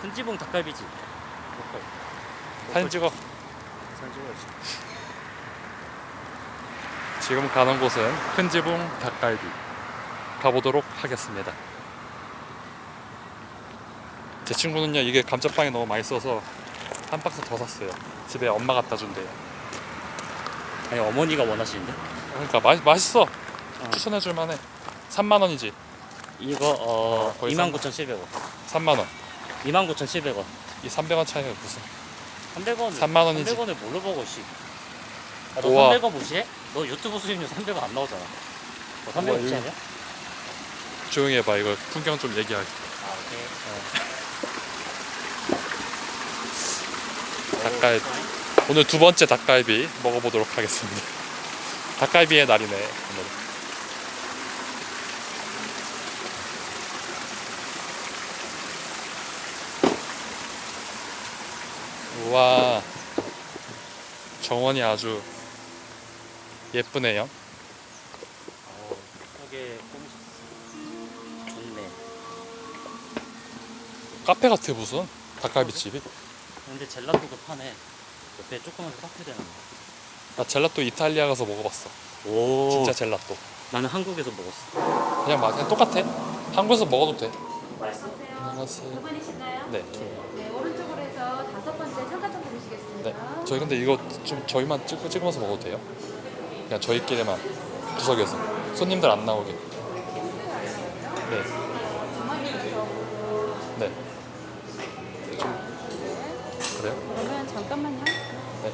큰지붕 닭갈비지. 사진 찍어. 사진 찍어야지. 지금 가는 곳은 큰지붕 닭갈비 가보도록 하겠습니다. 제 친구는요 이게 감자빵이 너무 맛있어서 한 박스 더 샀어요. 집에 엄마 갖다 준대요. 아니 어머니가 원하시는데? 그러니까 맛 맛있어. 추천해줄 만해. 3만 원이지. 이거 어 어, 거의 29,700원. 3만 원. 29,700원. 이 300원 차이가 무슨? 300원. 3만 원이지. 300원을 뭘로 먹어 씨. 아, 너 우와. 300원 무시해? 너 유튜브 수익률 300원 안 나오잖아. 너 300원 우와, 무시 이거- 아니야? 조용히 해봐. 이거 풍경 좀 얘기하게. 아 오케이. 닭갈비. 오늘 두 번째 닭갈비 먹어보도록 하겠습니다. 닭갈비의 날이네 오늘. 우와 정원이 아주 예쁘네요. 꾸미셨어. 좋네. 카페 같아 무슨 닭갈비 집이. 근데 젤라또도 파네. 옆에 조그만 카페 되는 거. 나 젤라또 이탈리아 가서 먹어봤어. 오. 진짜 젤라또. 나는 한국에서 먹었어. 그냥 맛 그냥 똑같아. 한국에서 먹어도 돼. 맛있어? 안녕하세요. 두 분이신가요? 네. 네, 오른쪽으로 해서 다섯 번째 청가점 부르시겠습니다. 네. 저희 근데 이거 좀 저희만 찍, 찍으면서 먹어도 돼요? 그냥 저희끼리만 구석에서 손님들 안 나오게. 네. 네. 좀 그래요? 그러면 잠깐만요. 네.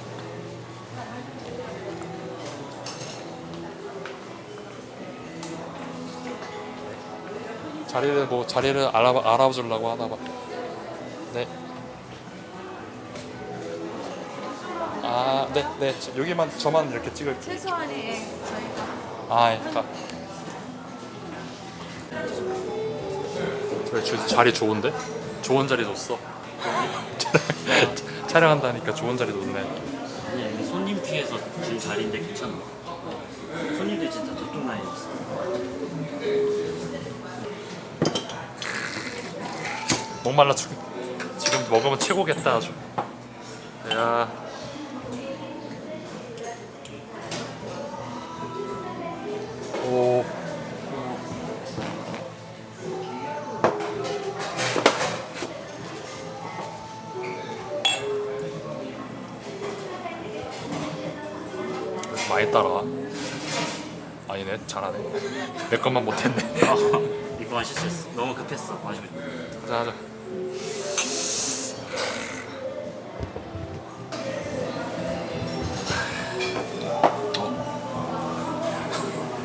자리를 뭐 자리를 알아 알아주려고 하나 봐. 네. 네, 네. 저- 여기만 저만 이렇게 찍을. 최소한의 저희가 아, 예. 가. 그래, 저 자리 좋은데? 좋은 자리 줬어. 촬영한다니까 좋은 자리 줬네. 아니 손님 피해서 준 자리인데 괜찮아. 손님들 진짜 저쪽 라인에 있어. 목말라 죽. 지금 먹으면 최고겠다 아주. 야. 따라와. 아니네, 잘하네. 내 것만 못했네. 이거만 실수했어. 너무 급했어. 마시고 싶어. 하자 하자.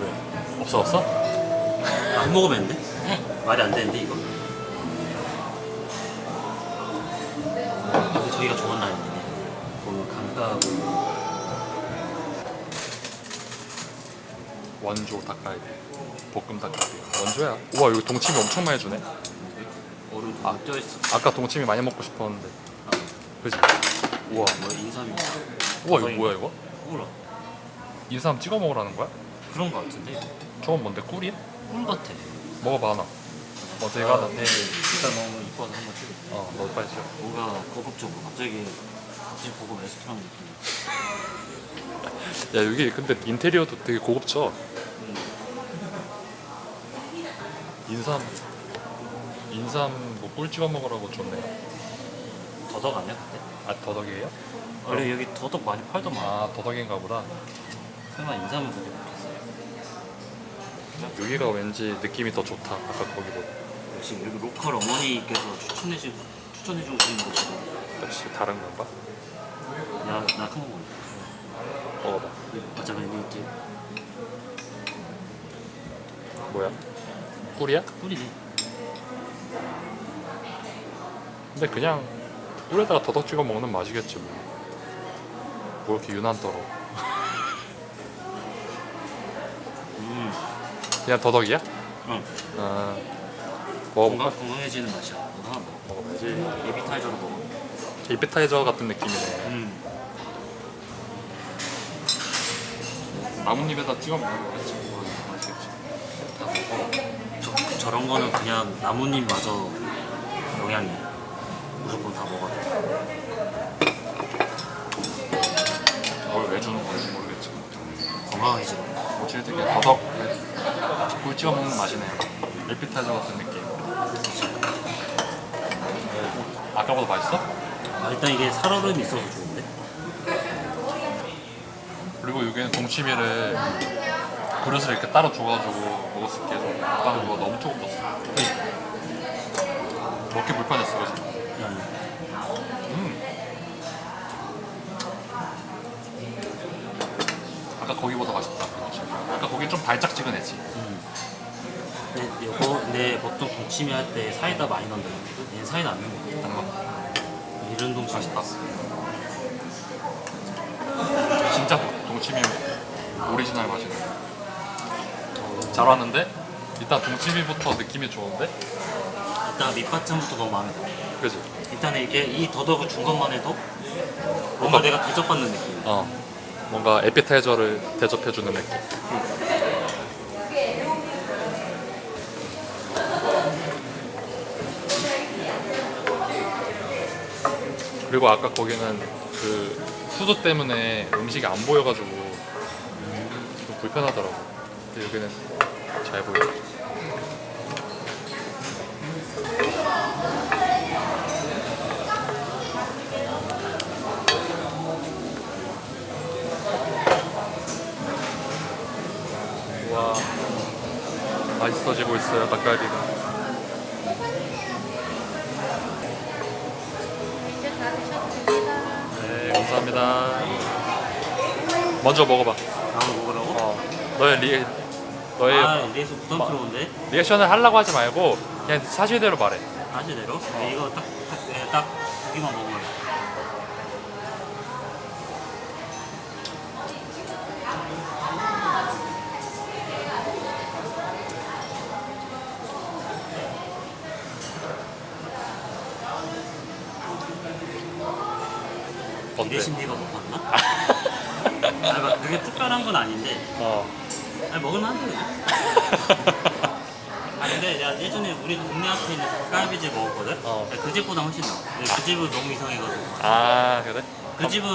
왜? 없어졌어? 안 먹으면 안 돼? 말이 안 되는데 이거? 여기 저희가 좋은 라인이네. 보면 강가 원조 닭갈비, 볶음 닭갈비. 원조야. 우와 여기 동치미 엄청 많이 주네. 얼음 아. 아. 떠 있어. 아까 동치미 많이 먹고 싶었는데. 그지? 우와. 뭐 인삼이 우와 이거 뭐야 이거? 몰라. 인삼 찍어 먹으라는 거야? 그런 거 같은데. 저건 뭔데 꿀이야? 꿀 같아. 먹어봐 하나. 어 내가 하나. 네. 일단 너무 이뻐서 한번 찍어. 어, 너 빨리 찍어. 뭔가 거북적으로 갑자기 갑자기 보고 레스토랑 느낌이야. 야 여기 근데 인테리어도 되게 고급져. 인삼 인삼 뭐 꿀 찍어 먹으라고 좋네. 더덕 아니야 그때? 아 더덕이에요? 원래 여기 더덕 많이 팔더만. 아 더덕인가 보다. 설마 인삼은 그게 없겠어. 여기가 왠지 느낌이 더 좋다. 아까 거기보다. 역시 여기 로컬 어머니께서 추천해주 추천해 주신 곳이고. 역시 다른 건가? 야나 큰거 먹어. 먹어봐. 아 잠깐 여기 이제 뭐야? 꿀이야? 꿀이네. 근데 그냥 꿀에다가 더덕 찍어 먹는 맛이겠지 뭐. 뭐 이렇게 유난 떨어. 음. 그냥 더덕이야? 응. 아 먹어볼까? 건강 건강해지는 맛이야. 너 하나 먹어. 먹어봐야지. 에비타이저로 먹어. 에피타이저 같은 느낌이네. 음. 나뭇잎에다 찍어 먹는 거겠지. 맛있겠지. 다 먹어. 저, 저런 거는 그냥 나뭇잎마저 영양이야. 무조건 다 먹어야 돼. 뭘왜 주는 건지 모르겠지. 건강해지는 거. 어찌 되게 더덕 꿀 찍어 먹는 맛이네요. 에피타이저 같은 느낌. 어, 아까보다 맛있어? 아, 일단 이게 살얼음이 있어서 좋은데? 그리고 여기는 동치미를 그릇을 이렇게 따로 줘가지고 먹을 수 있게 해서 아까는 그거 너무 조금 넣었어. 먹기 불편했어, 그지? 음. 아까 거기보다 맛있다. 아까 거기 좀 달짝지근했지. 근데 이거 근데 보통 동치미 할 때 사이다 많이 넣는다거든. 얘는 사이다 안 넣는 거. 안 먹. 이런 동치미 맛있다. 진짜 동치미 오리지널 맛이네. 잘 왔는데 일단 동치미부터 느낌이 좋은데? 일단 밑반찬부터 너무 마음에 들어. 그지? 일단 이게 이 더덕을 준 것만 해도 뭔가 뭔가- 내가 대접받는 느낌. 어. 뭔가 에피타이저를 대접해주는 느낌. 그리고 아까 거기는 그 수도 때문에 음식이 안 보여가지고 좀 불편하더라고. 근데 여기는 잘 보여. 와 맛있어지고 있어요 닭갈비가. 네 감사합니다. 먼저 먹어봐. 다음 먹으라고? 어 너의 리 너의 아, 이래서 부담스러운데? 리액션을 하려고 하지 말고 그냥 사실대로 말해. 아직대로? 이거 딱, 딱, 네, 딱 고기만 돼. 어때? 이래심 네가 못 봤나? 아니, 막 그게 특별한 건 아닌데 어. 아니 먹을만 한데 아 근데 내가 예전에 우리 동네 앞에 있는 닭갈비집 먹었거든? 어. 그 집보다 훨씬 나아 근데 그 집은 너무 이상해가지고 아 그래? 그 집은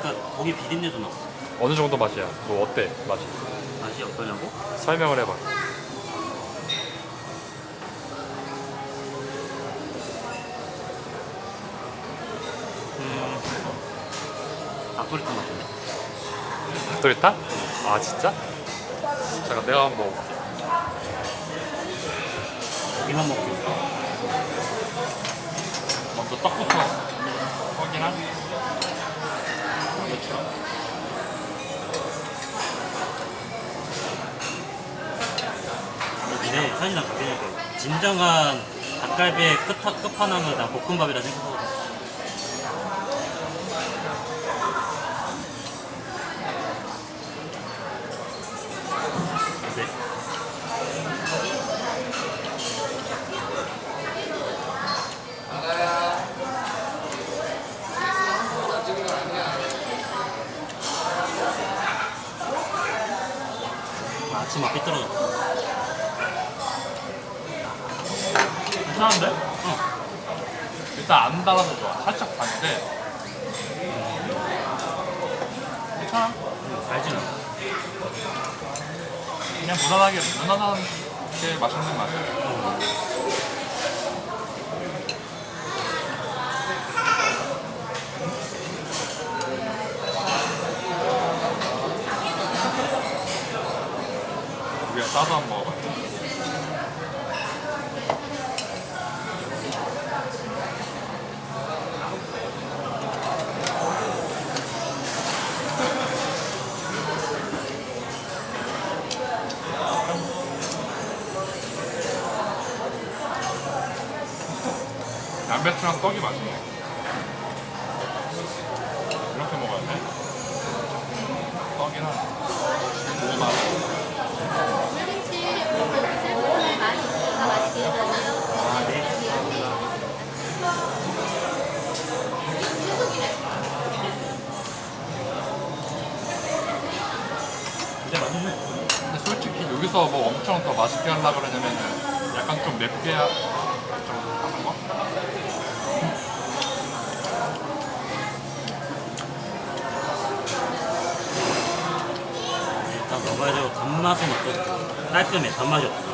그러니까 고기 비린내도 났어 어느 정도 맛이야? 뭐 어때 맛이? 맛이 어떠냐고? 설명을 해봐. 닭도리탕 같은데? 닭도리탕? 아 진짜? 잠깐 내가 한번 먹어볼게. 고기만 먹고 먼저 떡부터 확인한. 근데 사실 난 생각해 진정한 닭갈비의 끝, 끝판왕은 난 볶음밥이라 생각하거든 어때? 아, 아침 막 삐뚤어졌어 괜찮은데? 응. 일단 안 달아서 좋아. 살짝 단데. 괜찮아. 알지 나 그냥 무난하게 무난 맛있는 맛이야. 우리가 싸서 한번 먹어봐. 양배추랑 떡이 맛있네. 이렇게 먹어야 돼. 떡이랑 고구마. 아, 네. 근데 맛있네. 근데 솔직히 여기서 뭐 엄청 더 맛있게 하려고 그러냐면은 약간 좀 맵게 하- 좀 하는 거? 먹어야 되고 단맛은 없거든 깔끔해 단맛이 없어.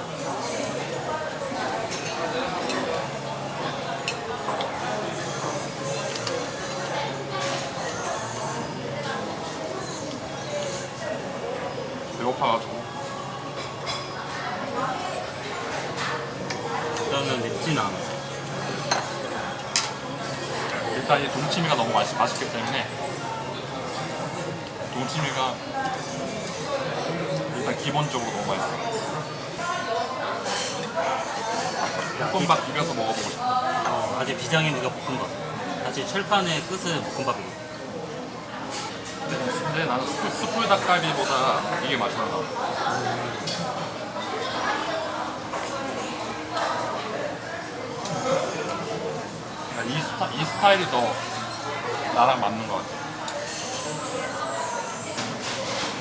먹어보고 싶어. 어, 아직 비장의 무가 볶음밥 사실 철판의 끝은 볶음밥이고. 근데 나는 숯불, 숯불 닭갈비보다 이게 것 같아 그러니까 이, 스타, 이 스타일이 더 나랑 맞는 것 같아.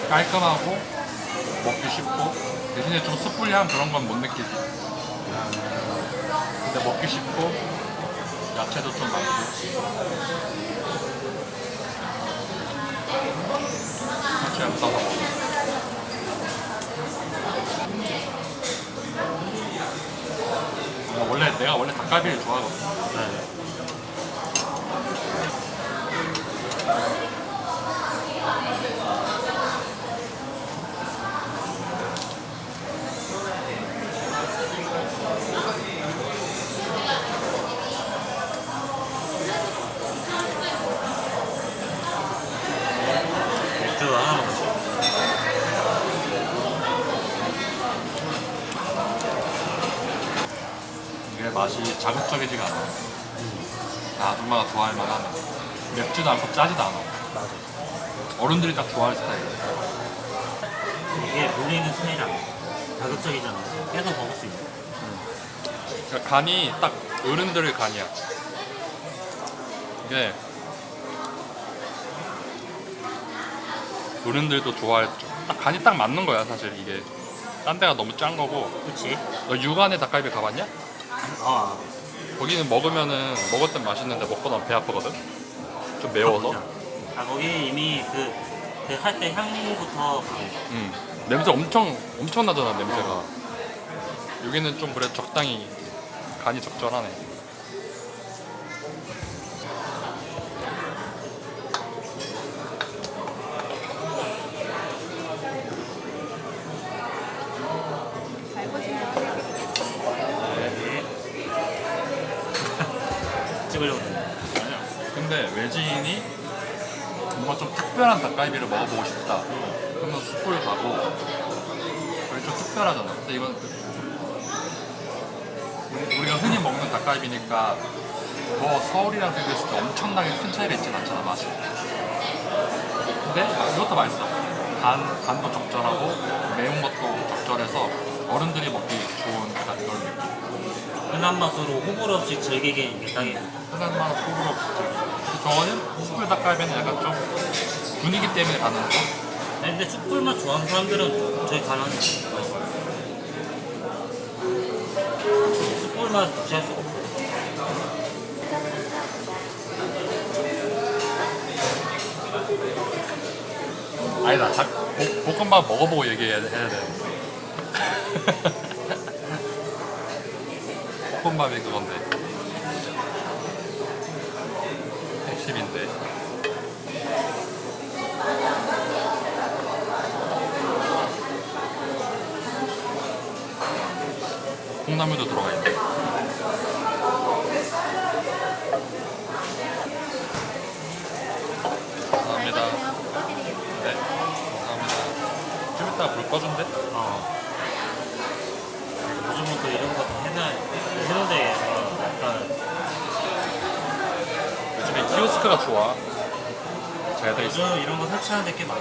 깔끔하고 먹기 쉽고 대신에 좀 숯불향 그런 건 못 느끼지 근데 먹기 쉽고 야채도 좀 많고 안 싸서 먹어 나 원래 내가 원래 닭갈비를 좋아하거든. 네. 맵지도 않고 짜지도 않아. 맞아. 어른들이 딱 좋아할 스타일이야. 이게 물리는 스타일 아니야. 자극적이잖아. 계속 먹을 수 있는. 그러니까 간이 딱 어른들의 간이야. 이게 어른들도 좋아할 줄- 딱 간이 딱 맞는 거야 사실. 이게 딴 데가 너무 짠 거고. 그치? 너 육안의 닭갈비 가봤냐? 아. 거기는 먹으면은 땐 맛있는데 먹고 나면 배 아프거든 좀 매워서 아 거기 이미 그, 그할때 향부터. 음. 냄새 엄청 엄청 나잖아 냄새가 여기는 좀 그래 적당히 간이 적절하네 잘 보시면 네. 찍으려고 했는데. 아니야 근데 외지인이 뭔가 좀 특별한 닭갈비를 먹어보고 싶다. 그러면 숯불 가고 여기 좀 특별하잖아. 근데 이건 그- 우리- 우리가 흔히 먹는 닭갈비니까 더 서울이랑 비교했을 때 엄청나게 큰 차이가 있진 않잖아 맛이. 근데 이것도 맛있어. 간, 간도 적절하고 매운 것도 적절해서 어른들이 먹기 좋은 약간 그런 느낌 흔한 맛으로 호불호 없이 즐기게 이게 딱이야. 흔한 맛 호불호 없이 근데 저거는 숯불 닭갈비는 약간 좀 분위기 때문에 가는 거 아니, 근데 숯불 맛 좋아하는 사람들은 저희 가는. 숯불 맛 무시할 수가 없어. 아니다 닭, 볶- 볶음밥 먹어보고 얘기해야 돼- 돼 볶음밥이 그건데. 핵심인데. 콩나물도 들어가 있네. 감사합니다. 네, 감사합니다. 좀 이따 불 꺼준대? 어. 요즘은 또 이런 거 해놔, 해놓은데 약간 키오스크가 좋아. 잘 돼 있어. 요즘 이런 거 설치하는 데 꽤 많아.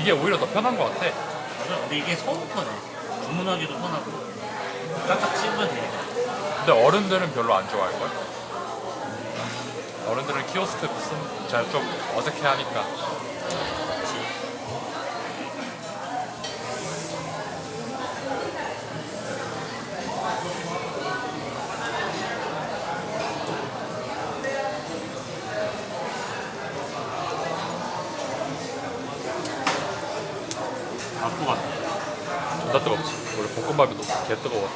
이게 오히려 더 편한 것 같아. 맞아. 근데 이게 서울 편해. 주문하기도 편하고. 딱딱 씹으면 되니까. 근데 어른들은 별로 안 좋아할 걸? 어른들은 키오스크 쓰면 잘좀 어색해 하니까. 원래 볶음밥이 너무 개 뜨거워.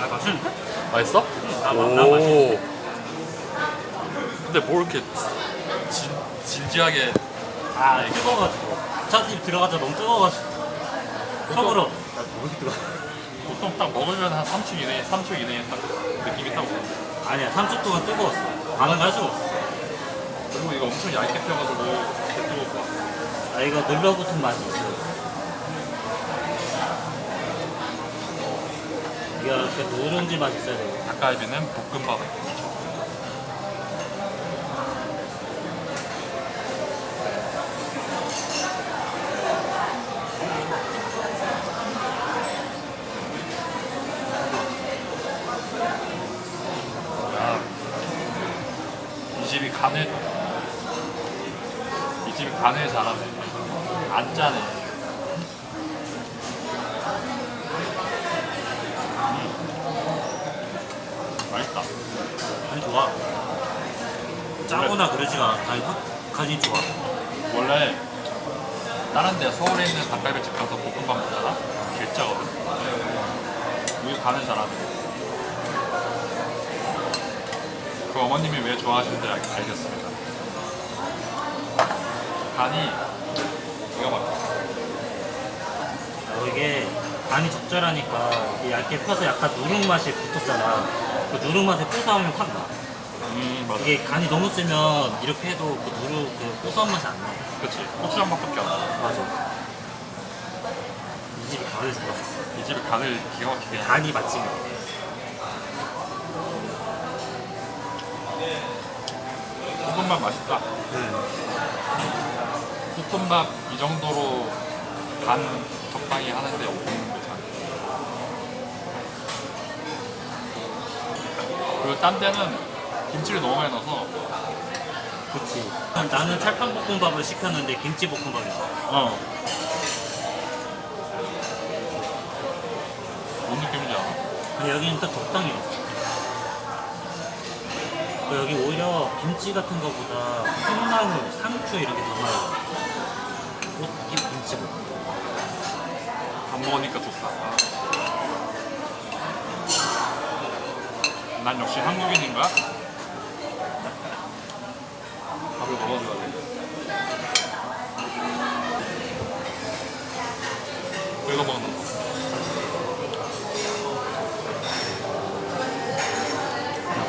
아 맛있는데? 맛있어? 나, 나, 나 맛있어. 근데 뭘 이렇게 진, 진지하게 아 뜨거워가지고 차집 들어가자 너무 뜨거워가지고 처음으로 나 너무 뜨거 보통 딱 먹으면 한 3초 이내에 3초 이내에 딱 느낌이 딱 오는데. 아니야 3초 동안 뜨거웠어. 반응할 수가 없어. 그리고 이거 엄청 얇게 펴가지고 개 뜨겁고 아 이거 눌러붙은 맛이 있어. 이거 그 누룽지 맛 있어야 돼. 닭갈비는 볶음밥 야, 이 집이 간을 이 집이 간을 잘하네 안 짜네. 맛있다. 간이 좋아. 짜거나 그러지가 않아. 간이 확 간이 좋아. 원래 다른 데 서울에 있는 닭갈비집 가서 볶음밥 먹잖아? 개 짜거든. 여기 간을 잘하네 그 어머님이 왜 좋아하시는지 알, 알겠습니다 간이 기가 막혀 어, 이게 간이 적절하니까 이게 얇게 펴서 약간 누룽 맛이 붙었잖아 그 누룽 맛에 고소함이 확 나. 음 맞아 이게 간이 너무 세면 이렇게 해도 그 누룽 그 고소한 맛이 안 나. 그치 고추장 맛밖에 안나이 맞아. 이 집이 간을 좋아. 집이 간을 기가 막히게 해. 간이 맛집이야. 볶음밥 맛있다 응. 볶음밥 이 정도로 간 적당히 하는데 없는데 잘. 그리고 딴 데는 김치를 너무 많이 넣어서 그치. 나는 찰판볶음밥을 시켰는데 김치볶음밥이야. 어. 뭔 느낌인지 알아? 근데 여기는 딱 적당히 여기 오히려 김치 같은 거보다 콩나물, 상추 이렇게 더 많아. 이 김치볶음밥. 밥 먹으니까 좋다. 난 역시 한국인인가? 밥을 먹어줘야 돼. 이거 먹는 거.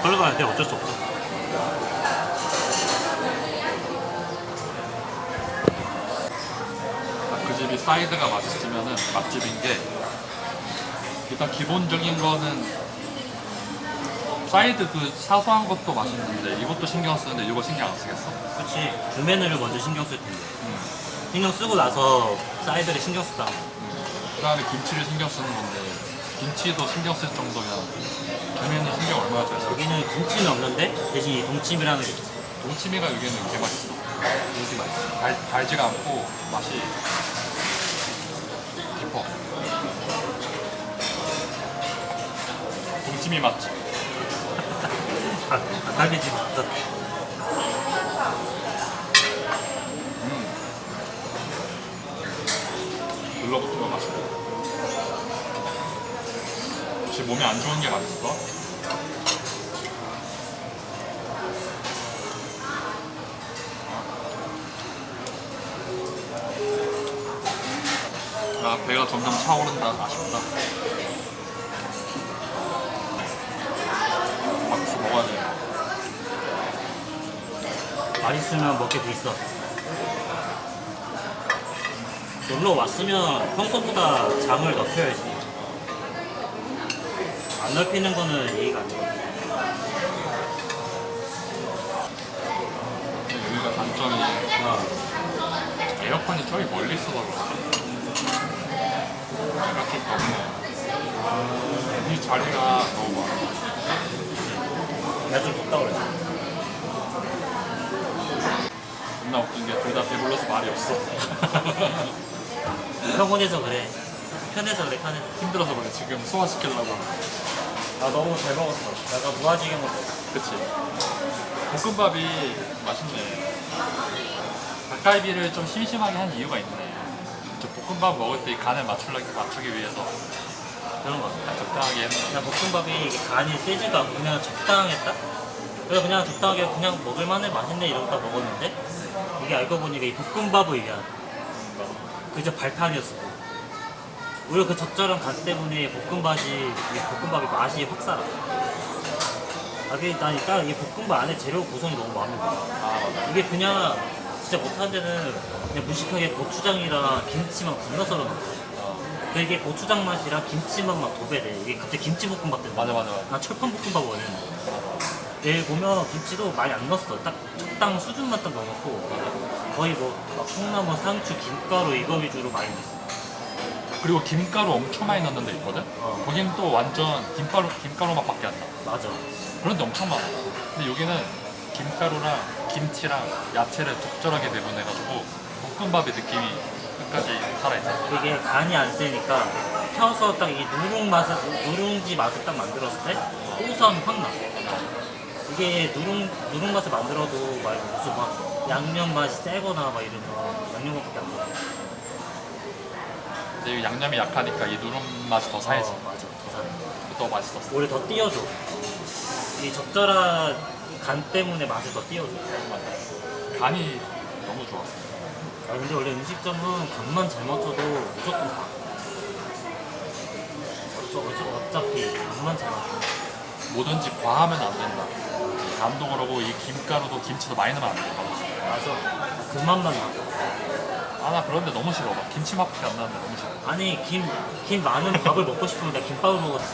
걸어가는데 어쩔 수 없어. 사이드가 맛있으면은 맛집인 게 일단 기본적인 거는 사이드 그 사소한 것도 맛있는데 이것도 신경 쓰는데 이거 신경 안 쓰겠어? 그치. 주메뉴를 먼저 신경 쓸 텐데. 음. 신경 쓰고 나서 사이드를 신경 쓰다. 그 다음에 김치를 신경 쓰는 건데 김치도 신경 쓸 정도면 주면이 신경 얼마나 잘 써? 여기는 김치는 없는데 대신 이 동치미라는 게 있어. 동치미가 여기는 개 맛있어. 여기 맛있어. 달, 달지가 않고 맛이 깊어. 동치미 맛집. 아, 같다. 음. 눌러붙은 거 맛있고. 혹시 몸에 안 좋은 게 맛있어? 아 배가 점점 차오른다 아쉽다 박수 먹어야 돼 맛있으면 먹게 돼 있어. 놀러 왔으면 평소보다 장을 넓혀야지. 안 넓히는 거는 예의가 안 돼. 여기가 단점이 어. 에어컨이 저기 멀리 있어서 그 내가 좀 덥네 이 자리가 너무 많아 내가 좀 덥다 그래. 존나 웃긴 게 둘 다 배불러서 말이 없어 평온해서 그래. 편해서 그래, 편해서. 힘들어서 그래 지금 소화시키려고 아 너무 잘 먹었어. 약간 무아지경 먹었어. 그치. 볶음밥이 맛있네. 닭갈비를 좀 심심하게 한 이유가 있네. 저 볶음밥 먹을 때 간을 맞추기, 맞추기 위해서 그런 거 같아. 적당하게. 그냥 볶음밥이 이게 간이 세지도 않고 그냥 적당했다? 그래서 그냥 적당하게 그냥 먹을만해 맛있네 이러다 먹었는데 이게 알고 보니까 이 볶음밥을 얘기하는 그저 발판이었어 오히려 그 적절한 간 때문에 볶음밥이 이 볶음밥이 맛이 확 살아 아, 그게 난 일단 이 볶음밥 안에 재료 구성이 너무 마음에 들어 아. 이게 그냥 진짜 못하는 데는 그냥 무식하게 고추장이랑 김치만 썰어 넣어 어, 그 이게 고추장 맛이랑 김치만 막 도배돼 이게 갑자기 김치볶음밥 되는 맞아, 맞아, 맞아. 나 철판볶음밥 원했는 얘 보면 김치도 많이 안 넣었어 딱 적당 수준만 딱 넣어놓고 거의 뭐막 콩나물, 상추, 김가루 이거 위주로 많이 넣었어 그리고 김가루 엄청 많이 넣는 데 있거든? 어. 거긴 또 완전 김가루, 김가루 맛밖에 안 나. 맞아 그런데 엄청 많아. 근데 여기는 김가루랑 김치랑 야채를 적절하게 배분해가지고 볶음밥의 느낌이 끝까지 살아있어. 이게 간이 안 세니까 펴서 딱이 누룽 맛을 누룽지 맛을 딱 만들었을 때 고소함이 확 나 이게 누룽 누룽 맛을 만들어도 막 무슨 막 양념 맛이 세거나 막 이러면 양념 맛밖에 안 나. 근데 이 양념이 약하니까 이 누름 맛이 더 사야지. 어, 맞아 더 사네. 더 맛있었어. 오히려 더 띄워줘. 이 적절한 간 때문에 맛을 더 띄워줘. 간이 너무 좋았어. 아 근데 원래 음식점은 간만 잘 맞춰도 무조건 가. 어차, 어차, 어차피 간만 잘 맞춰. 뭐든지 과하면 안 된다. 간도 그러고 이 김가루도 김치도 많이 넣으면 안 돼. 맞아. 그 맛만 나. 아 나 그런데 너무 싫어. 막 김치 맛밖에 안 나는데 너무 싫어. 아니 김, 김 많은 밥을 먹고 싶으면 내가 김밥을 먹었지.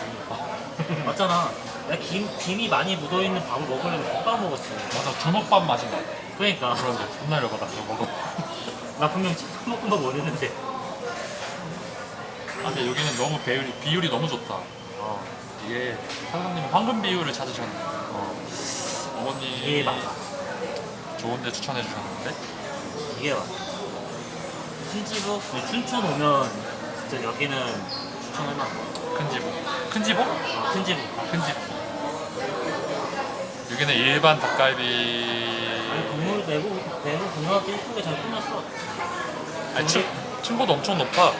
맞잖아. 내가 김, 김이 많이 묻어있는 밥을 먹으려면 김밥 먹었지. 맞아 주먹밥 맛인 것 같아. 그러니까. 그런데 존나 열받아 그거 먹어. 나 분명 찌뽕볶음밥 원했는데. 아 근데 여기는 너무 배율이, 비율이 너무 좋다. 어. 이게 사장님이 황금 비율을 찾으셨네. 어. 어머니 이게 맞아. 좋은 데 추천해 주셨는데 이게 맞아. 신지부 춘천 오면 진짜 여기는 거야. 큰 지복. 큰? 어, 큰 지부. 큰 지복. 여기는 일반 아니 닭갈비. 건물 내부 내부 공학이 예쁘게 잘 꾸몄어. 아니 층, 층고도 엄청 높아.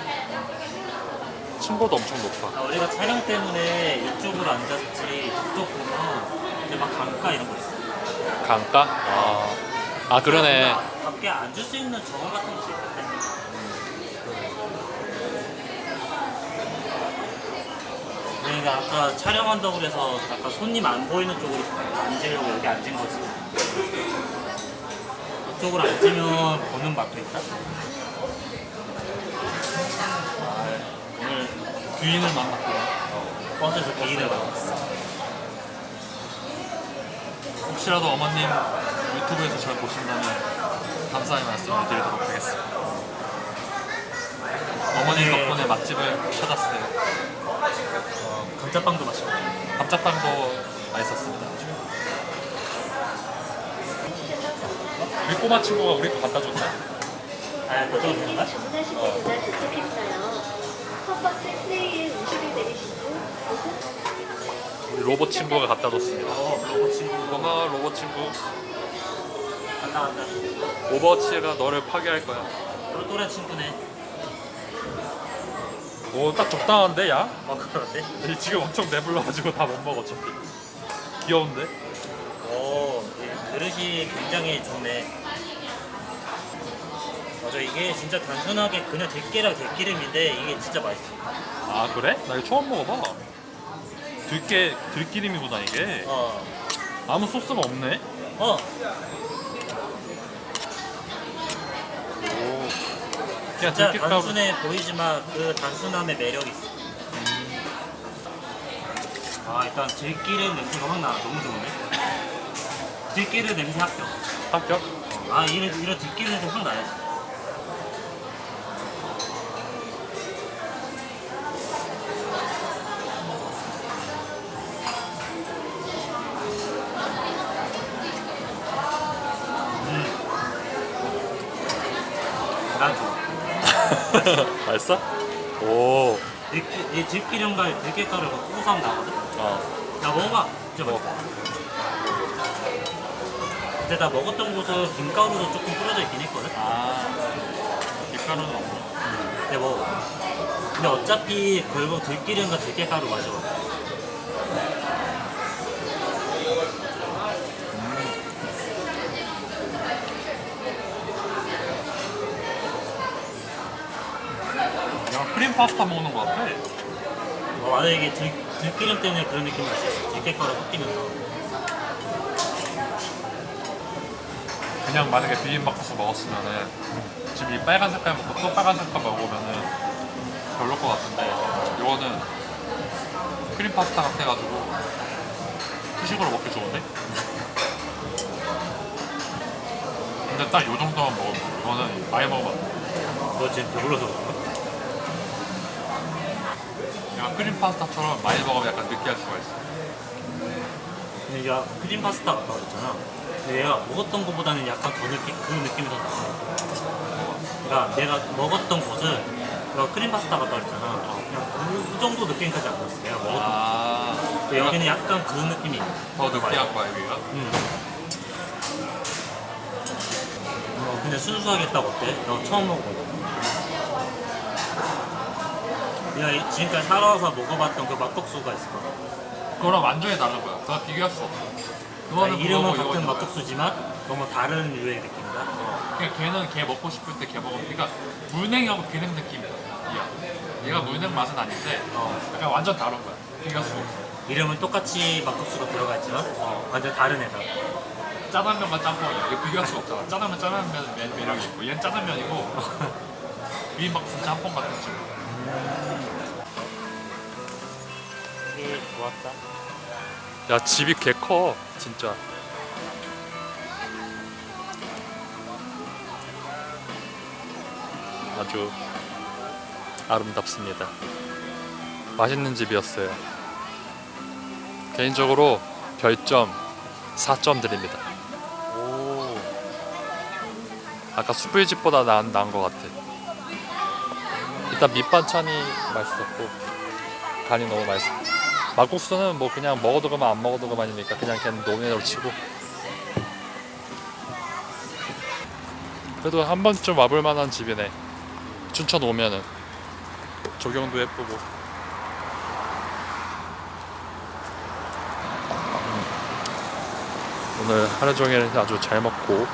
층고도 엄청 높아. 아, 우리가 촬영 때문에 이쪽으로 앉았지 저쪽 보면 이제 막 강가 이런 거 있어. 강가? 아, 아 그러네. 밖에 앉을 수 있는 정원 같은 곳이 있는데. 그러니까 아까 촬영한다고 그래서 약간 손님 안 보이는 쪽으로 앉으려고 여기 앉은 거지. 이쪽으로 앉으면 보는 맛도 있다. 아, 오늘 귀인을 만났구나. 버스에서 개인을 만났어. 혹시라도 어머님 유튜브에서 저를 보신다면 감사의 말씀을 드리도록 하겠습니다. 어머님 네. 덕분에 맛집을 찾았어요. 어, 감자빵도 맛있고. 감자빵도 맛있었습니다. 우리 꼬마 친구가 우리 거 갖다 줬네. 아, 그쪽으로 되는 거야? 주문하신 분보다 도착했어요. 첫 번째 트레이에 음식을 내리시고 우리 로봇 친구가 갖다 줬습니다. 어, 로봇 친구. 고마워 로봇 친구. 간다, 간다. 오버워치가 너를 파괴할 거야. 또래 친구네. 오 딱 적당한데 야? 어, 그러네. 이 지금 엄청 배불러가지고 다 못 먹어 어차피. 귀여운데? 오, 이 그릇이 굉장히 좋네. 맞아, 이게 진짜 단순하게 그냥 들깨랑 들기름인데 이게 진짜 맛있어. 아 그래? 나 이거 처음 먹어봐. 들깨 들기름이구나 이게. 어, 아무 소스가 없네. 어, 그냥 진짜. 단순해 보이지만 그 단순함의 매력이 있어. 아, 일단 들기름 냄새가 확 나. 너무 좋은데? 들기름 냄새 합격. 합격? 아, 이런, 이런 들기름 냄새 확 나야지. 맛있어? 오. 들기, 이 들기름과 들깨가루가 고소함 나거든? 어. 야 먹어봐. 이제 먹어. 근데 나 먹었던 곳은 김가루도 조금 뿌려져 있긴 했거든. 아. 밀가루는 없어. 근데 뭐 근데 어차피 결국 들기름과 들깨가루 마셔. 그냥 크림 파스타 먹는 거 같아. 뭐 만약에 이게 들, 들기름 때문에 그런 느낌이 날 수 있어. 들깨가루 섞이면서. 그냥 만약에 비빔밥국수 먹었으면은 지금 이 빨간 색깔 먹고 또 빨간 색깔 먹으면은 별로일 것 같은데 이거는 크림 파스타 같아가지고 후식으로 먹기 좋은데? 근데 딱 요 정도만 먹으면 돼. 이거는 많이 먹으면 안 돼. 너 지금 배불러서 그런가? 약간 크림 파스타처럼 많이 먹으면 약간 느끼할 수가 있어 근데 얘가 크림 파스타 같다 그랬잖아. 근데 얘가 먹었던 것보다는 약간 더 느낌, 그 느낌이 더 나요. 그러니까 내가 먹었던 곳은 내가 크림 파스타 같다 그랬잖아. 그냥 그 정도 느낌까지 안 났어. 내가 먹었던 곳. 아 근데 여기는 약간 그 느낌이. 더 느끼할 거야 여기가? 음. 어, 근데 순수하게 딱 어때? 너 처음 먹어보 이- 지금까지 살아와서 먹어봤던 그 막국수가 있을 거야. 그거랑 완전히 다른 거야 그거 비교할 수 없어 그러니까 이름은 그거고 같은 이거야. 막국수지만 너무 다른 류의 느낌이다. 그냥 걔는 걔 먹고 싶을 때 걔 먹으면 그러니까 물냉하고 비냉 느낌이야 얘가 물냉 맛은 아닌데 어. 약간 완전 다른 거야 비교할 수 없어 이름은 똑같이 막국수가 들어가 있지만 완전 다른 애다. 짜장면과 짬뽕이야 이거 비교할 수 없잖아 짜장면 짜장면 매- 매력이 있고 얘는 짜장면이고 비빔밥국수 짬뽕 같은 집 이게 좋았다. 야 집이 개 커 진짜 아주 아름답습니다 맛있는 집이었어요 개인적으로 별점 4점 드립니다 오. 아까 숯불집보다 나은, 나은 것 같아 일단 밑반찬이 맛있었고 간이 너무 맛있어. 막국수는 뭐 그냥 먹어도 그만 안 먹어도 그만이니까 그냥 걔는 노면으로 치고. 그래도 한 번쯤 와볼 만한 집이네. 춘천 오면은. 조경도 예쁘고. 음. 오늘 하루 종일 아주 잘 먹고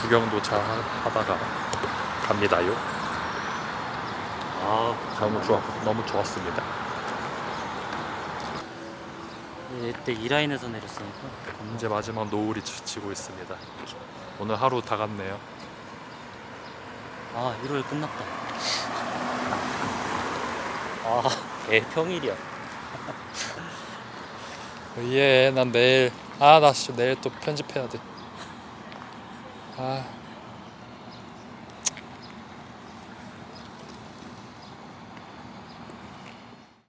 구경도 잘 하- 하다가 갑니다요 아, 너무 좋아 너무 좋았습니다 이때 이 라인에서 내렸으니까. 이제 마지막 노을이 지치고 있습니다 오늘 하루 다 갔네요 아, 1월 끝났다. 아, 애 평일이야. 예, 난 내일 아나 씨 내일 또 편집해야 돼. 아